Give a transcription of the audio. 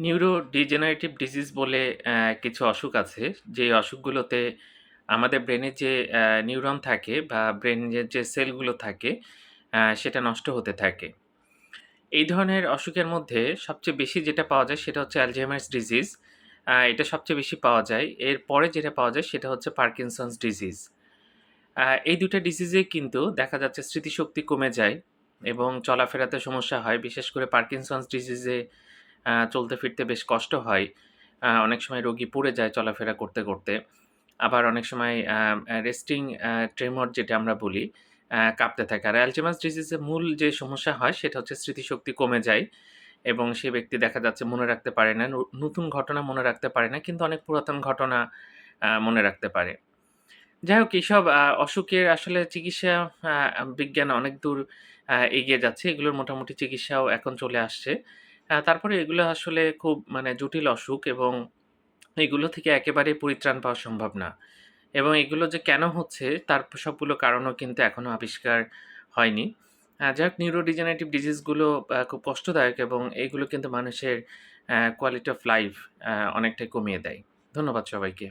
Neuro degenerative disease বলে কিছু অসুখ আছে, যে অসুখগুলোতে আমাদের ব্রেনের যে নিউরন থাকে বা ব্রেনের যে সেলগুলো থাকে সেটা নষ্ট হতে থাকে। এই ধরনের অসুখের মধ্যে সবচেয়ে বেশি যেটা পাওয়া যায় সেটা হচ্ছে অ্যালঝাইমার্স ডিজিজ। এটা সবচেয়ে বেশি পাওয়া যায়। এরপরে যেটা পাওয়া যায় সেটা হচ্ছে পার্কিনসন্স ডিজিজ। এই ২ টা ডিজিজেই কিন্তু দেখা যাচ্ছে স্মৃতিশক্তি কমে যায় এবং চলাফেরাতে সমস্যা হয়। বিশেষ করে পার্কিনসন্স ডিজিজে চলতে ফিরতে বেশ কষ্ট হয়। অনেক সময় রোগী পড়ে যায় চলাফেরা করতে, করতে। আবার অনেক সময় রেস্টিং ট্রেমর যেটা আমরা বলি, কাঁপতে থাকে। আর অ্যালঝাইমার্স ডিজিজের মূল যে সমস্যা হয় সেটা হচ্ছে স্মৃতিশক্তি কমে যায় এবং সে ব্যক্তি দেখা যাচ্ছে মনে রাখতে পারে না। নতুন ঘটনা মনে রাখতে পারে না। কিন্তু অনেক পুরাতন ঘটনা মনে রাখতে পারে। যাই হোক এইসব অসুখের আসলে চিকিৎসা বিজ্ঞান অনেক দূর এগিয়ে যাচ্ছে। এগুলোর মোটামুটি চিকিৎসাও এখন চলে আসছে। তারপরে এগুলো আসলে খুব মানে জটিল অসুখ এবং এগুলো থেকে একেবারেই পরিত্রাণ পাওয়া সম্ভব না। এবং এগুলো যে কেন হচ্ছে তার সবগুলো কারণও কিন্তু এখনও আবিষ্কার হয়নি। যাই হোক নিউরোডিজেনারেটিভ ডিজিজগুলো খুব কষ্টদায়ক এবং এগুলো কিন্তু মানুষের কোয়ালিটি অফ লাইফ অনেকটাই কমিয়ে দেয়। ধন্যবাদ সবাইকে।